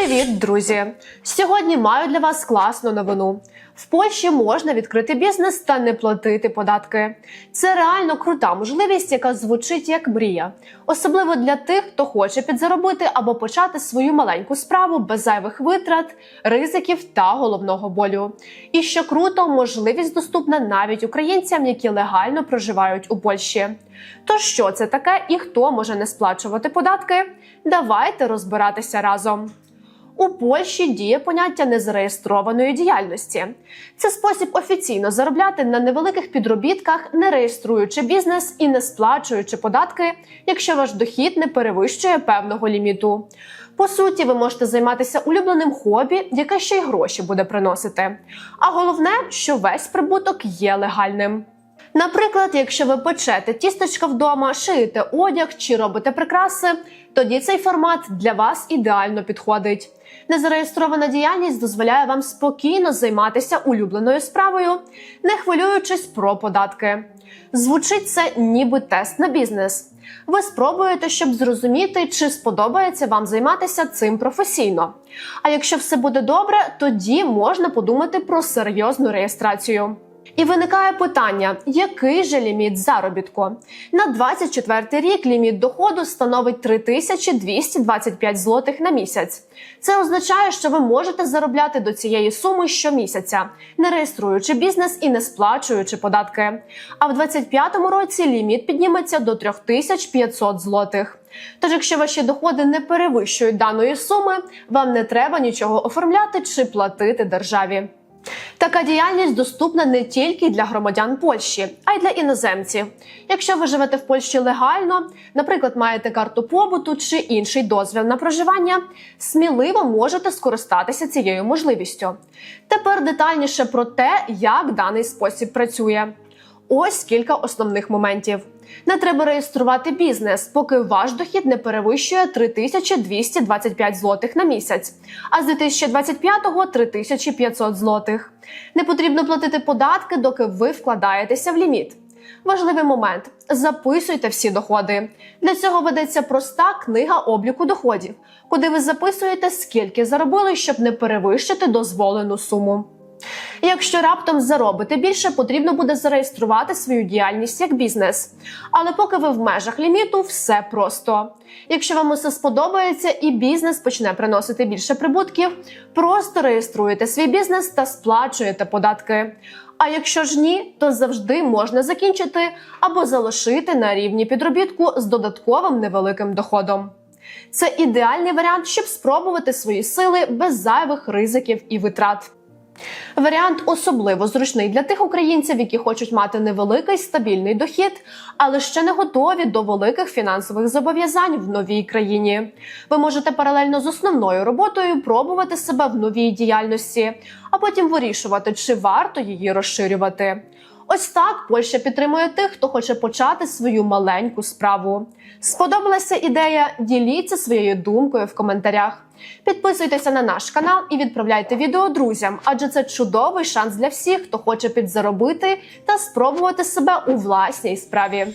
Привіт, друзі! Сьогодні маю для вас класну новину. В Польщі можна відкрити бізнес та не платити податки. Це реально крута можливість, яка звучить як мрія, особливо для тих, хто хоче підзаробити або почати свою маленьку справу без зайвих витрат, ризиків та головного болю. І що круто, можливість доступна навіть українцям, які легально проживають у Польщі. То що це таке і хто може не сплачувати податки? Давайте розбиратися разом. У Польщі діє поняття незареєстрованої діяльності. Це спосіб офіційно заробляти на невеликих підробітках, не реєструючи бізнес і не сплачуючи податки, якщо ваш дохід не перевищує певного ліміту. По суті, ви можете займатися улюбленим хобі, яке ще й гроші буде приносити. А головне, що весь прибуток є легальним. Наприклад, якщо ви печете тістечка вдома, шиєте одяг чи робите прикраси, тоді цей формат для вас ідеально підходить. Незареєстрована діяльність дозволяє вам спокійно займатися улюбленою справою, не хвилюючись про податки. Звучить це ніби тест на бізнес. Ви спробуєте, щоб зрозуміти, чи сподобається вам займатися цим професійно. А якщо все буде добре, тоді можна подумати про серйозну реєстрацію. І виникає питання, який же ліміт заробітку? На 24 рік ліміт доходу становить 3225 злотих на місяць. Це означає, що ви можете заробляти до цієї суми щомісяця, не реєструючи бізнес і не сплачуючи податки. А в 25-му році ліміт підніметься до 3500 злотих. Тож, якщо ваші доходи не перевищують даної суми, вам не треба нічого оформляти чи платити державі. Така діяльність доступна не тільки для громадян Польщі, а й для іноземців. Якщо ви живете в Польщі легально, наприклад, маєте карту побуту чи інший дозвіл на проживання, сміливо можете скористатися цією можливістю. Тепер детальніше про те, як даний спосіб працює. Ось кілька основних моментів. Не треба реєструвати бізнес, поки ваш дохід не перевищує 3225 злотих на місяць, а з 2025-го 3500 злотих. Не потрібно платити податки, доки ви вкладаєтеся в ліміт. Важливий момент: записуйте всі доходи. Для цього ведеться проста книга обліку доходів, куди ви записуєте, скільки заробили, щоб не перевищити дозволену суму. Якщо раптом заробите більше, потрібно буде зареєструвати свою діяльність як бізнес. Але поки ви в межах ліміту, все просто. Якщо вам усе сподобається і бізнес почне приносити більше прибутків, просто реєструєте свій бізнес та сплачуєте податки. А якщо ж ні, то завжди можна закінчити або залишити на рівні підробітку з додатковим невеликим доходом. Це ідеальний варіант, щоб спробувати свої сили без зайвих ризиків і витрат. Варіант особливо зручний для тих українців, які хочуть мати невеликий стабільний дохід, але ще не готові до великих фінансових зобов'язань в новій країні. Ви можете паралельно з основною роботою пробувати себе в новій діяльності, а потім вирішувати, чи варто її розширювати. Ось так Польща підтримує тих, хто хоче почати свою маленьку справу. Сподобалася ідея? Діліться своєю думкою в коментарях. Підписуйтеся на наш канал і відправляйте відео друзям, адже це чудовий шанс для всіх, хто хоче підзаробити та спробувати себе у власній справі.